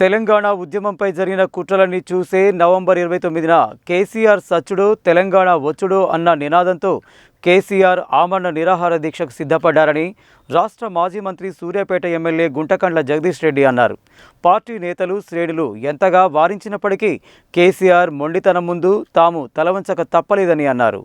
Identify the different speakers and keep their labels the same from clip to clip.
Speaker 1: తెలంగాణ ఉద్యమంపై జరిగిన కుట్రలన్నీ చూసే నవంబర్ ఇరవై తొమ్మిదిన కేసీఆర్ సచ్చుడు తెలంగాణ వచ్చుడు అన్న నినాదంతో కేసీఆర్ ఆమరణ నిరాహార దీక్షకు సిద్ధపడ్డారని రాష్ట్ర మాజీ మంత్రి సూర్యాపేట ఎమ్మెల్యే గుంటకండ్ల జగదీష్ రెడ్డి అన్నారు. పార్టీ నేతలు శ్రేణులు ఎంతగా వారించినప్పటికీ కేసీఆర్ మొండితనం ముందు తాము తలవంచక తప్పలేదని అన్నారు.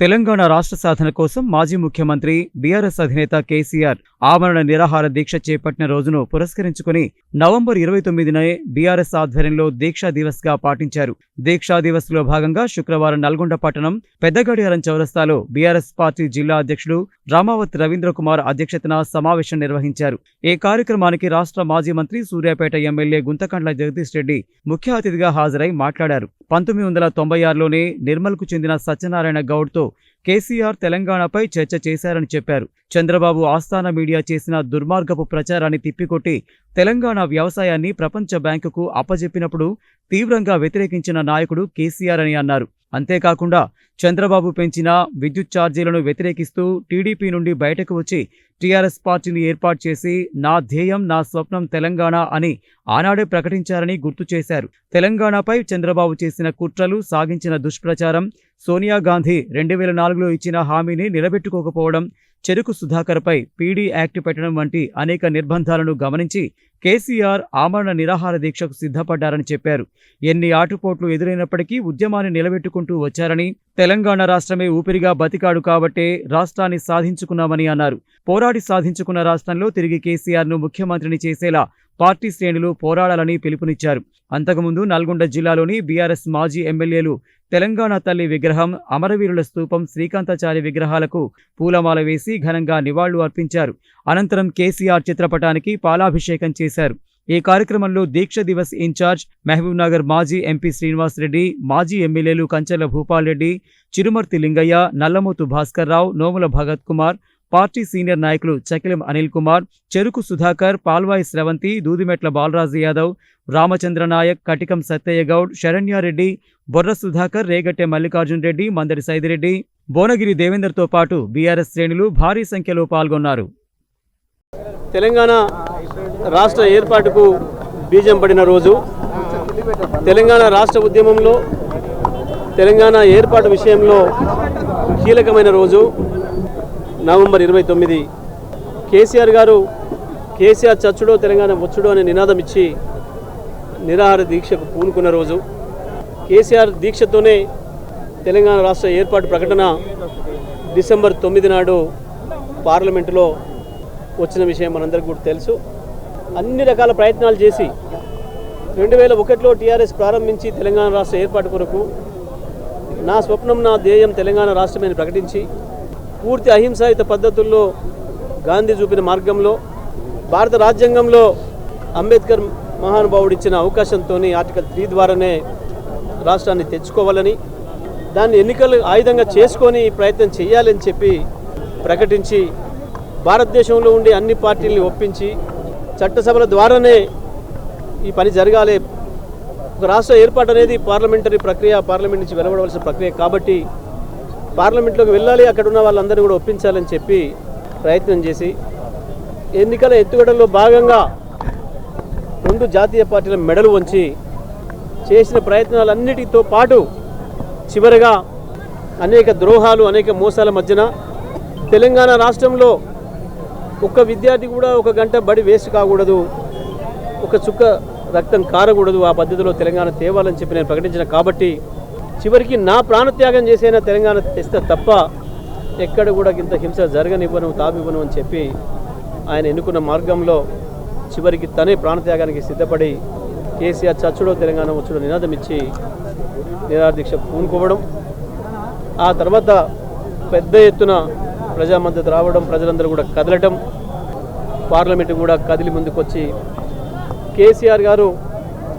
Speaker 1: తెలంగాణ రాష్ట్ర సాధన కోసం మాజీ ముఖ్యమంత్రి బీఆర్ఎస్ అధినేత కేసీఆర్ ఆమరణ నిరాహార దీక్ష చేపట్టిన రోజును పురస్కరించుకుని నవంబర్ ఇరవై తొమ్మిదినే బీఆర్ఎస్ ఆధ్వర్యంలో దీక్షా దివస్గా పాటించారు. దీక్షా దివస్లో భాగంగా శుక్రవారం నల్గొండ పట్టణం పెద్దగడియారం చౌరస్తాలో బీఆర్ఎస్ పార్టీ జిల్లా అధ్యక్షుడు రామావత్ రవీంద్ర కుమార్ అధ్యక్షతన సమావేశం నిర్వహించారు. ఈ కార్యక్రమానికి రాష్ట్ర మాజీ మంత్రి సూర్యాపేట ఎమ్మెల్యే గుంతకండ్ల జగదీష్ రెడ్డి ముఖ్య అతిథిగా హాజరై మాట్లాడారు. పంతొమ్మిది వందల తొంభై ఆరులోనే నిర్మల్కు చెందిన సత్యనారాయణ గౌడ్తో కేసీఆర్ తెలంగాణపై చర్చ చేశారని చెప్పారు. చంద్రబాబు ఆస్థాన మీడియా చేసిన దుర్మార్గపు ప్రచారాన్ని తిప్పికొట్టి తెలంగాణ వ్యవసాయాన్ని ప్రపంచ బ్యాంకుకు అప్పజెప్పినప్పుడు తీవ్రంగా వ్యతిరేకించిన నాయకుడు కేసీఆర్ అని అన్నారు. అంతేకాకుండా చంద్రబాబు పెంచిన విద్యుత్ ఛార్జీలను వ్యతిరేకిస్తూ టీడీపీ నుండి బయటకు వచ్చి టీఆర్ఎస్ పార్టీని ఏర్పాటు చేసి నా ధ్యేయం నా స్వప్నం తెలంగాణ అని ఆనాడే ప్రకటించారని గుర్తు చేశారు. తెలంగాణపై చంద్రబాబు చేసిన కుట్రలు సాగించిన దుష్ప్రచారం సోనియా గాంధీ రెండు వేల నాలుగులో ఇచ్చిన హామీని నిలబెట్టుకోకపోవడం చెరుకు సుధాకర్పై పీడీ యాక్ట్ పెట్టడం వంటి అనేక నిర్బంధాలను గమనించి కేసీఆర్ ఆమరణ నిరాహార దీక్షకు సిద్ధపడ్డారని చెప్పారు. ఎన్ని ఆటుపోట్లు ఎదురైనప్పటికీ ఉద్యమాన్ని నిలబెట్టుకుంటూ వచ్చారని తెలంగాణ రాష్ట్రమే ఊపిరిగా బతికాడు కాబట్టే రాష్ట్రాన్ని సాధించుకున్నామని అన్నారు. పోరాడి సాధించుకున్న రాష్ట్రంలో తిరిగి కేసీఆర్ను ముఖ్యమంత్రిని చేసేలా పార్టీ శ్రేణులు పోరాడాలని పిలుపునిచ్చారు. అంతకుముందు నల్గొండ జిల్లాలోని బీఆర్ఎస్ మాజీ ఎమ్మెల్యేలు తెలంగాణ తల్లి విగ్రహం అమరవీరుల స్తూపం శ్రీకాంతాచారి విగ్రహాలకు పూలమాల వేసి ఘనంగా నివాళులు అర్పించారు. అనంతరం కేసీఆర్ చిత్రపటానికి పాలాభిషేకం చేశారు. ఈ కార్యక్రమంలో దీక్ష దివస్ ఇన్ఛార్జ్ మహబూబ్ నగర్ మాజీ ఎంపీ శ్రీనివాస్ రెడ్డి మాజీ ఎమ్మెల్యేలు కంచెల భూపాల్ రెడ్డి చిరుమర్తి లింగయ్య నల్లమూతు భాస్కర్ రావు నోముల భగత్ కుమార్ పార్టీ సీనియర్ నాయకులు చకిలం అనిల్ కుమార్ చెరుకు సుధాకర్ పాల్వాయి స్రవంతి దూదిమెట్ల బాలరాజు యాదవ్ రామచంద్ర నాయక్ కటికం సత్తయ్య గౌడ్ శరణ్యారెడ్డి బొర్ర సుధాకర్ రేగట్టె మల్లికార్జున్ రెడ్డి మందరి సైదిరెడ్డి భువనగిరి దేవేందర్తో పాటు బీఆర్ఎస్ శ్రేణులు భారీ సంఖ్యలో పాల్గొన్నారు.
Speaker 2: తెలంగాణ రాష్ట్ర ఏర్పాటుకు బీజం పడిన రోజు తెలంగాణ రాష్ట్ర ఉద్యమంలో తెలంగాణ ఏర్పాటు విషయంలో కీలకమైన రోజు నవంబర్ ఇరవై తొమ్మిది. కేసీఆర్ గారు కేసీఆర్ చచ్చుడో తెలంగాణ వచ్చుడో అనే నినాదం ఇచ్చి నిరాహార దీక్షకు పూనుకున్న రోజు కేసీఆర్ దీక్షతోనే తెలంగాణ రాష్ట్ర ఏర్పాటు ప్రకటన డిసెంబర్ తొమ్మిది నాడు పార్లమెంటులో వచ్చిన విషయం మనందరికీ కూడా తెలుసు. అన్ని రకాల ప్రయత్నాలు చేసి రెండు వేల ఒకటిలో టీఆర్ఎస్ ప్రారంభించి తెలంగాణ రాష్ట్ర ఏర్పాటు కొరకు నా స్వప్నం నా ధ్యేయం తెలంగాణ రాష్ట్రమని ప్రకటించి పూర్తి అహింసాయుత పద్ధతుల్లో గాంధీ చూపిన మార్గంలో భారత రాజ్యాంగంలో అంబేద్కర్ మహానుభావుడు ఇచ్చిన అవకాశంతో ఆర్టికల్ త్రీ ద్వారానే రాష్ట్రాన్ని తెచ్చుకోవాలని దాన్ని ఎన్నికలు ఆయుధంగా చేసుకొని ప్రయత్నం చేయాలని చెప్పి ప్రకటించి భారతదేశంలో ఉండే అన్ని పార్టీల్ని ఒప్పించి చట్టసభల ద్వారానే ఈ పని జరగాలి. ఒక రాష్ట్ర ఏర్పాటు అనేది పార్లమెంటరీ ప్రక్రియ పార్లమెంట్ నుంచి వెలువడవలసిన ప్రక్రియ కాబట్టి పార్లమెంట్లోకి వెళ్ళాలి అక్కడ ఉన్న వాళ్ళందరూ కూడా ఒప్పించాలని చెప్పి ప్రయత్నం చేసి ఎన్నికల ఎత్తుగడలో భాగంగా రెండు జాతీయ పార్టీల మెడలు వంచి చేసిన ప్రయత్నాలన్నిటితో పాటు చివరగా అనేక ద్రోహాలు అనేక మోసాల మధ్యన తెలంగాణ రాష్ట్రంలో ఒక్క విద్యార్థి కూడా ఒక గంట బడి వేస్ట్ కాకూడదు ఒక చుక్క రక్తం కారకూడదు ఆ పద్ధతిలో తెలంగాణ తేవాలని చెప్పి నేను ప్రకటించిన కాబట్టి చివరికి నా ప్రాణత్యాగం చేసైనా తెలంగాణ తెస్తే తప్ప ఎక్కడ కూడా ఇంత హింస జరగనివ్వను తావివ్వను అని చెప్పి ఆయన ఎన్నుకున్న మార్గంలో చివరికి తనే ప్రాణత్యాగానికి సిద్ధపడి కేసీఆర్ చచ్చుడో తెలంగాణ వచ్చుడో నినాదం ఇచ్చి నిరాదీక్ష పూనుకోవడం. ఆ తర్వాత పెద్ద ఎత్తున ప్రజామద్దతు రావడం ప్రజలందరూ కూడా కదలటం పార్లమెంటు కూడా కదిలి ముందుకొచ్చి కేసీఆర్ గారు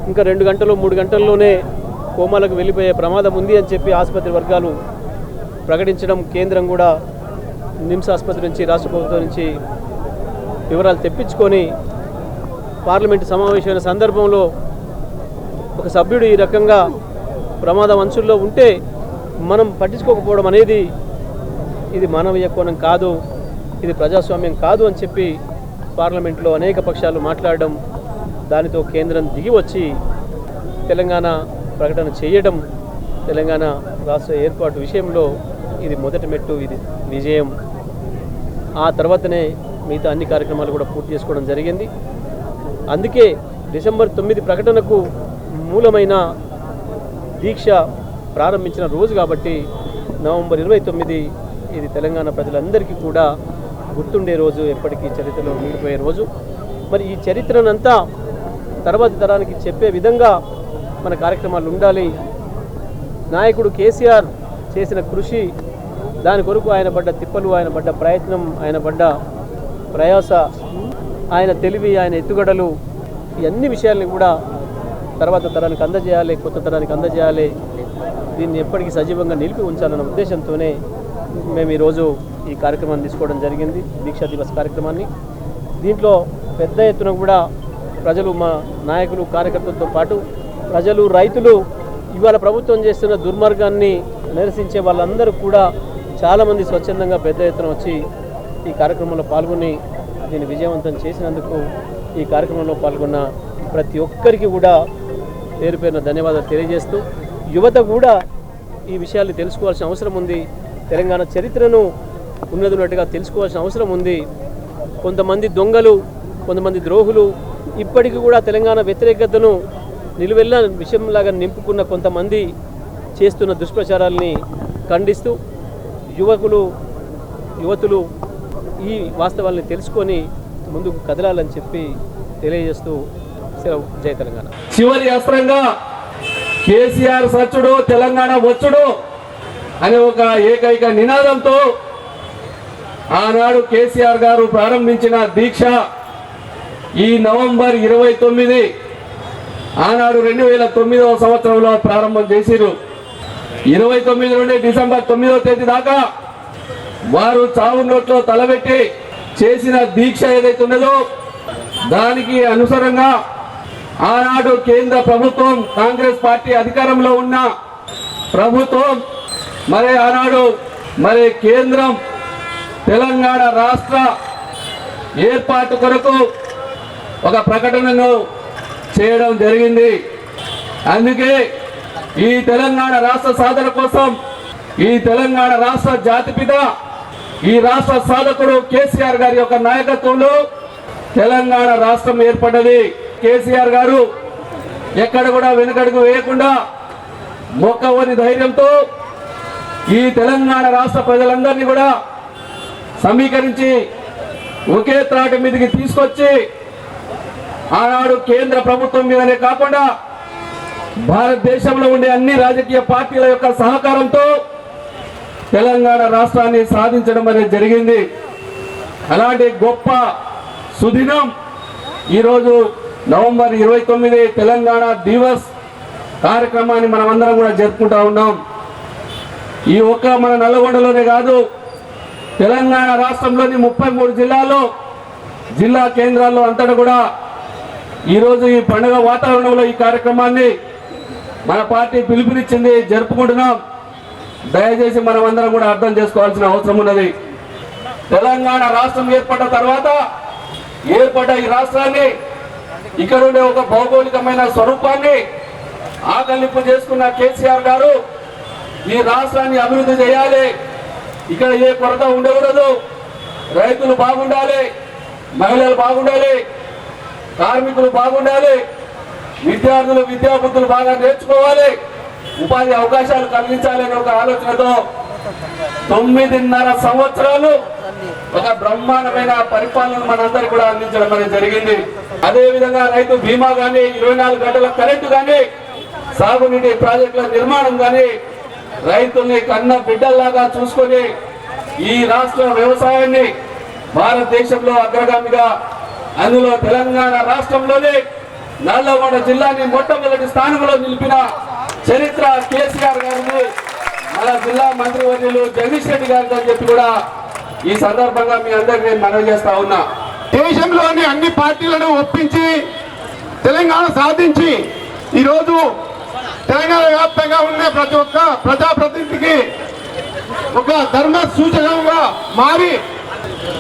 Speaker 2: ఇంకా రెండు గంటలు మూడు గంటల్లోనే కోమాలకు వెళ్ళిపోయే ప్రమాదం ఉంది అని చెప్పి ఆసుపత్రి వర్గాలు ప్రకటించడం కేంద్రం కూడా నిమ్స్ ఆసుపత్రి నుంచి రాష్ట్ర ప్రభుత్వం నుంచి వివరాలు తెప్పించుకొని పార్లమెంటు సమావేశమైన సందర్భంలో ఒక సభ్యుడు ఈ రకంగా ప్రమాదం అంచుల్లో ఉంటే మనం పట్టించుకోకపోవడం అనేది ఇది మానవీయ కోణం కాదు ఇది ప్రజాస్వామ్యం కాదు అని చెప్పి పార్లమెంట్లో అనేక పక్షాలు మాట్లాడడం దానితో కేంద్రం దిగి వచ్చి తెలంగాణ ప్రకటన చేయడం తెలంగాణ రాష్ట్ర ఏర్పాటు విషయంలో ఇది మొదటి మెట్టు ఇది విజయం. ఆ తర్వాతనే మిగతా అన్ని కార్యక్రమాలు కూడా పూర్తి చేసుకోవడం జరిగింది. అందుకే డిసెంబర్ తొమ్మిది ప్రకటనకు మూలమైన దీక్ష ప్రారంభించిన రోజు కాబట్టి నవంబర్ ఇరవై తొమ్మిది ఇది తెలంగాణ ప్రజలందరికీ కూడా గుర్తుండే రోజు ఎప్పటికీ చరిత్రలో మిగిలిపోయే రోజు. మరి ఈ చరిత్రనంతా తర్వాత తరానికి చెప్పే విధంగా మన కార్యక్రమాలు ఉండాలి. నాయకుడు కేసీఆర్ చేసిన కృషి దాని కొరకు ఆయన పడ్డ తిప్పలు ఆయన పడ్డ ప్రయత్నం ఆయన పడ్డ ప్రయాస ఆయన తెలివి ఆయన ఎత్తుగడలు ఇవన్నీ అన్ని విషయాల్ని కూడా తర్వాత తరానికి అందజేయాలి కొత్త తరానికి అందజేయాలి. దీన్ని ఎప్పటికీ సజీవంగా నిలిపి ఉంచాలన్న ఉద్దేశంతోనే మేము ఈరోజు ఈ కార్యక్రమాన్ని తీసుకోవడం జరిగింది. దీక్షా దివస్ కార్యక్రమాన్ని. దీంట్లో పెద్ద ఎత్తున కూడా ప్రజలు మా నాయకులు కార్యకర్తలతో పాటు ప్రజలు రైతులు ఇవాళ ప్రభుత్వం చేస్తున్న దుర్మార్గాన్ని నిరసించే వాళ్ళందరూ కూడా చాలామంది స్వచ్ఛందంగా పెద్ద ఎత్తున వచ్చి ఈ కార్యక్రమంలో పాల్గొని దీన్ని విజయవంతం చేసినందుకు ఈ కార్యక్రమంలో పాల్గొన్న ప్రతి ఒక్కరికి కూడా పేరు పేరున ధన్యవాదాలు తెలియజేస్తూ యువత కూడా ఈ విషయాలు తెలుసుకోవాల్సిన అవసరం ఉంది. తెలంగాణ చరిత్రను ఉన్నదిన్నట్టుగా తెలుసుకోవాల్సిన అవసరం ఉంది. కొంతమంది దొంగలు కొంతమంది ద్రోహులు ఇప్పటికీ కూడా తెలంగాణ వ్యతిరేకతను నిలువెల్ల విషయంలాగా నింపుకున్న కొంతమంది చేస్తున్న దుష్ప్రచారాల్ని ఖండిస్తూ యువకులు యువతులు ఈ వాస్తవాల్ని తెలుసుకొని ముందుకు కదలాలని చెప్పి తెలియజేస్తూ సెలవు. తెలంగాణ.
Speaker 3: చివరి అస్త్రంగా కేసీఆర్ సచ్చుడు తెలంగాణ వచ్చుడు అనే ఒక ఏకైక నినాదంతో ఆనాడు కేసీఆర్ గారు ప్రారంభించిన దీక్ష ఈ నవంబర్ ఇరవై తొమ్మిది ఆనాడు రెండు వేల తొమ్మిదవ సంవత్సరంలో ప్రారంభం చేసిరు ఇరవై తొమ్మిది నుండి డిసెంబర్ తొమ్మిదవ తేదీ దాకా వారు చావు నోట్లో తలబెట్టి చేసిన దీక్ష ఏదైతే ఉన్నదో దానికి అనుసరంగా ఆనాడు కేంద్ర ప్రభుత్వం కాంగ్రెస్ పార్టీ అధికారంలో ఉన్న ప్రభుత్వం మరి ఆనాడు మరి కేంద్రం తెలంగాణ రాష్ట్ర ఏర్పాటు కొరకు ఒక ప్రకటనను చేయడం జరిగింది. అందుకే ఈ తెలంగాణ రాష్ట్ర సాధన కోసం ఈ తెలంగాణ రాష్ట్ర జాతిపిత ఈ రాష్ట్ర సాధకుడు కేసీఆర్ గారి యొక్క నాయకత్వంలో తెలంగాణ రాష్ట్రం ఏర్పడ్డది. కేసీఆర్ గారు ఎక్కడ కూడా వెనుకడుగు వేయకుండా మొక్కవని ధైర్యంతో ఈ తెలంగాణ రాష్ట్ర ప్రజలందరినీ కూడా సమీకరించి ఒకే త్రాటి మీదకి తీసుకొచ్చి ఆనాడు కేంద్ర ప్రభుత్వం మీదనే కాకుండా భారతదేశంలో ఉండే అన్ని రాజకీయ పార్టీల యొక్క సహకారంతో తెలంగాణ రాష్ట్రాన్ని సాధించడం అనేది జరిగింది. అలాంటి గొప్ప సుదినం ఈరోజు నవంబర్ ఇరవై తొమ్మిది తెలంగాణ దివస్ కార్యక్రమాన్ని మనం అందరం కూడా జరుపుకుంటా ఉన్నాం. ఈ ఒక్క మన నల్లగొండలోనే కాదు తెలంగాణ రాష్ట్రంలోని ముప్పై మూడు జిల్లాల్లో జిల్లా కేంద్రాల్లో అంతటా కూడా ఈరోజు ఈ పండుగ వాతావరణంలో ఈ కార్యక్రమాన్ని మన పార్టీ పిలుపునిచ్చింది జరుపుకుంటున్నాం. దయచేసి మనం అందరం కూడా అర్థం చేసుకోవాల్సిన అవసరం ఉన్నది. తెలంగాణ రాష్ట్రం ఏర్పడ్డ తర్వాత ఏర్పడ్డ ఈ రాష్ట్రాన్ని ఇక్కడ ఉండే ఒక భౌగోళికమైన స్వరూపాన్ని ఆకలింపు చేసుకున్న కేసీఆర్ గారు ఈ రాష్ట్రాన్ని అభివృద్ధి చేయాలి. ఇక్కడ ఏ కొరత ఉండకూడదు. రైతులు బాగుండాలి. మహిళలు బాగుండాలి. కార్మికులు బాగుండాలి విద్యార్థులు విద్యాబుద్ధులు బాగా నేర్చుకోవాలి ఉపాధి అవకాశాలు కలిగించాలనే ఒక ఆలోచనతో తొమ్మిదిన్నర సంవత్సరాలు ఒక బ్రహ్మాండమైన పరిపాలన మనందరికి కూడా అందించడం అనేది జరిగింది. అదే విధంగా రైతు బీమా కానీ ఇరవై నాలుగు గంటల కరెంటు కానీ సాగునీటి ప్రాజెక్టుల నిర్మాణం కానీ రైతుల్ని కన్న బిడ్డల్లాగా చూసుకొని ఈ రాష్ట్ర వ్యవసాయాన్ని భారతదేశంలో అగ్రగామిగా అందులో తెలంగాణ రాష్ట్రంలోనే నల్లగొండ జిల్లాని మొట్టమొదటి స్థానంలో నిలిపిన చరిత్ర కేసీఆర్ గారిని మన జిల్లా మంత్రివర్యులు జగదీష్ రెడ్డి గారితో చెప్పి కూడా ఈ సందర్భంగా మీ అందరికీ నేను మనవి చేస్తా ఉన్నా.
Speaker 4: దేశంలోని అన్ని పార్టీలను ఒప్పించి తెలంగాణ సాధించి ఈరోజు తెలంగాణ వ్యాప్తంగా ఉండే ప్రతి ఒక్క ప్రజాప్రతినిధికి ఒక ధర్మ సూచకంగా మారి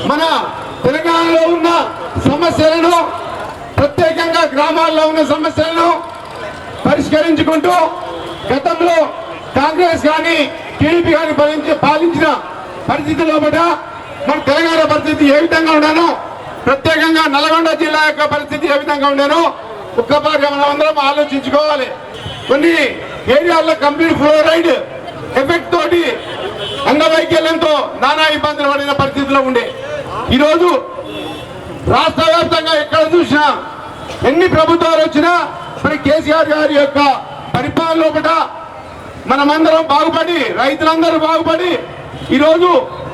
Speaker 4: మన తెలంగాణలో ఉన్న సమస్యలను ప్రత్యేకంగా గ్రామాల్లో ఉన్న సమస్యలను పరిష్కరించుకుంటూ గతంలో కాంగ్రెస్ కానీ టీడీపీ కానీ పాలించి పాలించిన పరిస్థితిలో కూడా మన తెలంగాణ పరిస్థితి ఏ విధంగా ఉన్నానో ప్రత్యేకంగా నల్గొండ జిల్లా యొక్క పరిస్థితి ఏ విధంగా ఉండేనో ఒక్కపాటిగా మనం అందరం ఆలోచించుకోవాలి. కొన్ని ఏరియాల్లో కంప్లీట్ ఫ్లోరైడ్ ఎఫెక్ట్ తోటి అంగవైకల్యంతో నానా ఇబ్బందులు పడిన పరిస్థితిలో ఉండే. ఈరోజు రాష్ట్ర వ్యాప్తంగా ఎక్కడ చూసినా ఎన్ని ప్రభుత్వాలు వచ్చినా మరి కేసీఆర్ గారి యొక్క పరిపాలన లోపల మనమందరం బాగుపడి రైతులందరూ బాగుపడి ఈరోజు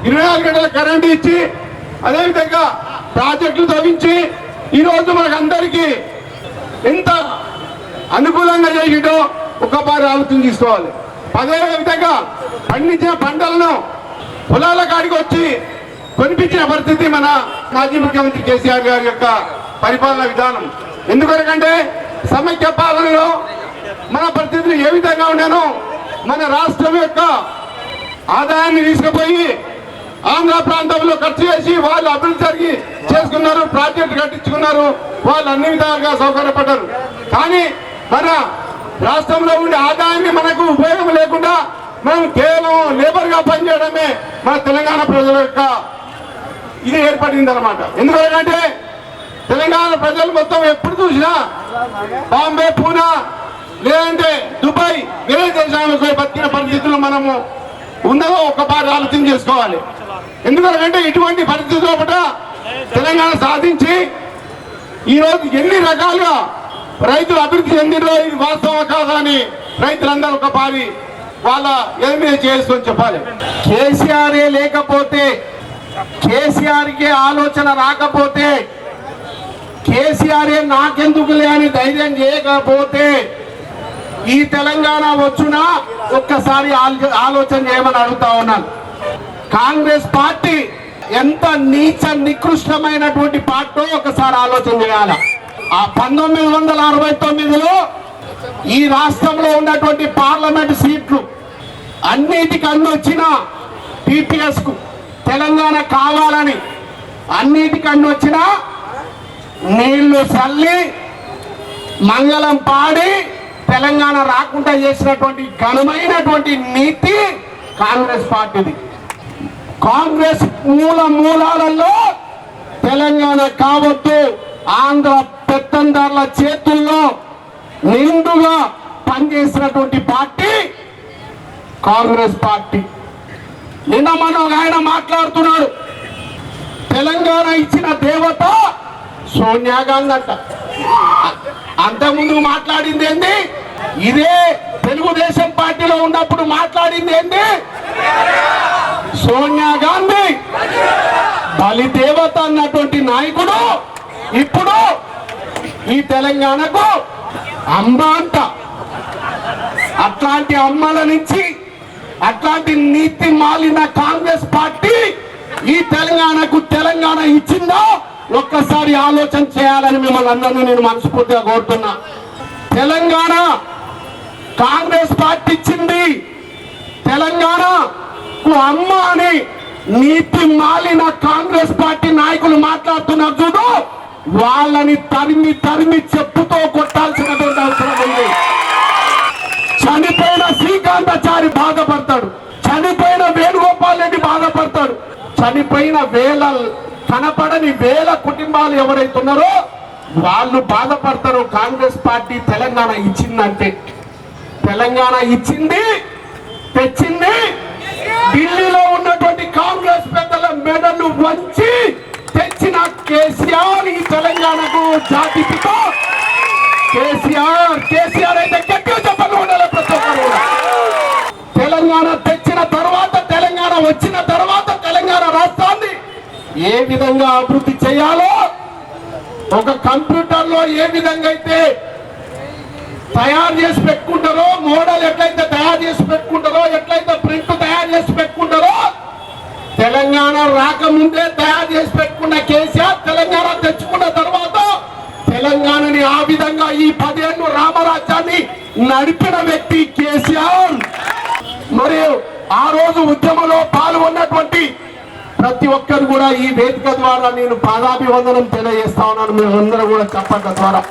Speaker 4: ఇరవై నాలుగు గంటల కరెంటు ఇచ్చి అదేవిధంగా ప్రాజెక్టులు తవ్వించి ఈరోజు మనకందరికీ ఎంత అనుకూలంగా చేసిండో ఒక్కపారి ఆలోచన తీసుకోవాలి. అదే విధంగా పండించిన పంటలను పొలాల కాడికి వచ్చి కొనిపించిన పరిస్థితి మన మాజీ ముఖ్యమంత్రి కేసీఆర్ గారి యొక్క పరిపాలన విధానం. ఎందుకనకంటే సమైక్య పాలనలో మన పరిస్థితులు ఏ విధంగా ఉన్నానో మన రాష్ట్రం యొక్క ఆదాయాన్ని తీసుకుపోయి ఆంధ్ర ప్రాంతంలో ఖర్చు చేసి వాళ్ళు అభివృద్ధి జరిగి చేసుకున్నారు ప్రాజెక్టు కట్టించుకున్నారు వాళ్ళు అన్ని విధాలుగా సౌకర్యపడ్డారు. కానీ మన రాష్ట్రంలో ఉండే ఆదాయాన్ని మనకు ఉపయోగం లేకుండా మనం కేవలం లేబర్గా పనిచేయడమే మన తెలంగాణ ప్రజల యొక్క ఇది ఏర్పడింది అనమాట ఎందుకంటే తెలంగాణ ప్రజలు మొత్తం ఎప్పుడు చూసినా బాంబే పూనా లేదంటే దుబాయ్ వేరే దేశాలకు బతికిన పరిస్థితులు మనము ఉన్నదో పాట ఆలోచన చేసుకోవాలి. ఎందుకంటే ఇటువంటి పరిస్థితుల్లో పట తెలంగాణ సాధించి ఈరోజు ఎన్ని రకాలుగా రైతులు అభివృద్ధి చెందినో ఇది వాస్తవం కాదా అని రైతులందరూ ఒక పారి వాళ్ళ ఎనిమిది చేసుకొని చెప్పాలి.
Speaker 5: కేసీఆర్ లేకపోతే కేసీఆర్కి ఆలోచన రాకపోతే కేసీఆర్ నాకెందుకులే అని ధైర్యం చేయకపోతే ఈ తెలంగాణ వచ్చునా? ఒక్కసారి ఆలోచన చేయమని అడుగుతా ఉన్నాను. కాంగ్రెస్ పార్టీ ఎంత నీచ నికృష్టమైనటువంటి పార్టీ ఒకసారి ఆలోచన చేయాలి? ఆ పంతొమ్మిది వందల అరవై తొమ్మిదిలో ఈ రాష్ట్రంలో ఉన్నటువంటి పార్లమెంట్ సీట్లు అన్నిటికి వచ్చిన టిపిఎస్కు తెలంగాణ కావాలని అన్నిటికి వచ్చిన నీళ్ళు చల్లి మంగళం పాడి తెలంగాణ రాకుండా చేసినటువంటి ఘనమైనటువంటి నీతి కాంగ్రెస్ పార్టీది. కాంగ్రెస్ మూల మూలాలలో తెలంగాణ కావద్దు. ఆంధ్ర పెత్తందారుల చేతుల్లో నిండుగా పనిచేసినటువంటి పార్టీ కాంగ్రెస్ పార్టీ. నిన్న మన ఒక ఆయన మాట్లాడుతున్నాడు. తెలంగాణ ఇచ్చిన దేవత సోనియా గాంధీ అంట. అంతకుముందు మాట్లాడింది ఏంది? ఇదే తెలుగుదేశం పార్టీలో ఉన్నప్పుడు మాట్లాడింది ఏంది? సోనియా గాంధీ. బలి దేవత అన్నటువంటి నాయకుడు ఇప్పుడు ఈ తెలంగాణకు అమ్మ అంట. అట్లాంటి అమ్మల నుంచి అట్లాంటి నీతి మాలిన కాంగ్రెస్ పార్టీ ఈ తెలంగాణకు తెలంగాణ ఇచ్చిందో ఒక్కసారి ఆలోచన చేయాలని మిమ్మల్ని అందరినీ నేను మనస్ఫూర్తిగా కోరుతున్నా. తెలంగాణ కాంగ్రెస్ పార్టీ ఇచ్చింది. తెలంగాణకు అమ్మ అని నీతి మాలిన కాంగ్రెస్ పార్టీ నాయకులు మాట్లాడుతున్నారు చూడు. వాళ్ళని తరిమి తరిమి చెప్పుతో కొట్టాల్సినటువంటి అవసరం ఉంది. చనిపో శ్రీకాంతాచారి బాధపడతాడు. చనిపోయిన వేణుగోపాల్ రెడ్డి బాధపడతాడు. చనిపోయిన వేల కనపడని వేల కుటుంబాలు ఎవరైతే ఉన్నారో వాళ్ళు బాధపడతారు. కాంగ్రెస్ పార్టీ తెలంగాణ ఇచ్చిందంటే. తెలంగాణ ఇచ్చింది తెచ్చింది. ఢిల్లీలో ఉన్నటువంటి కాంగ్రెస్ పెద్దల మెడలు వంచి తెచ్చిన కేసీఆర్ ఈ తెలంగాణకు జాతి కేసీఆర్ కేసీఆర్ అయితే గట్టిగా చెప్పకుండా ఉండాలి ప్రతి ఒక్కరు కూడా. తెలంగాణ తెచ్చిన తర్వాత తెలంగాణ వచ్చిన తర్వాత తెలంగాణ రాష్ట్రాన్ని ఏ విధంగా అభివృద్ధి చేయాలో ఒక కంప్యూటర్లో ఏ విధంగా అయితే తయారు చేసి పెట్టుకుంటారో మోడల్ ఎట్లయితే తయారు చేసి పెట్టుకుంటారో ఎట్లయితే ప్రింట్ తయారు చేసి పెట్టుకుంటారో తెలంగాణ రాకముందే తయారు చేసి పెట్టుకున్న కేసీఆర్ తెలంగాణ తెచ్చుకున్న తర్వాత తెలంగాణని ఆ విధంగా ఈ పదేళ్ళు రామరాజ్యాన్ని నడిపిన వ్యక్తి కేసీఆర్. మరియు ఆ రోజు ఉద్యమంలో పాల్గొన్నటువంటి ప్రతి ఒక్కరు కూడా ఈ వేదిక ద్వారా నేను పాదాభివందనం తెలియజేస్తా ఉన్నాను. మీరు అందరూ కూడా చెప్పండి ద్వారా.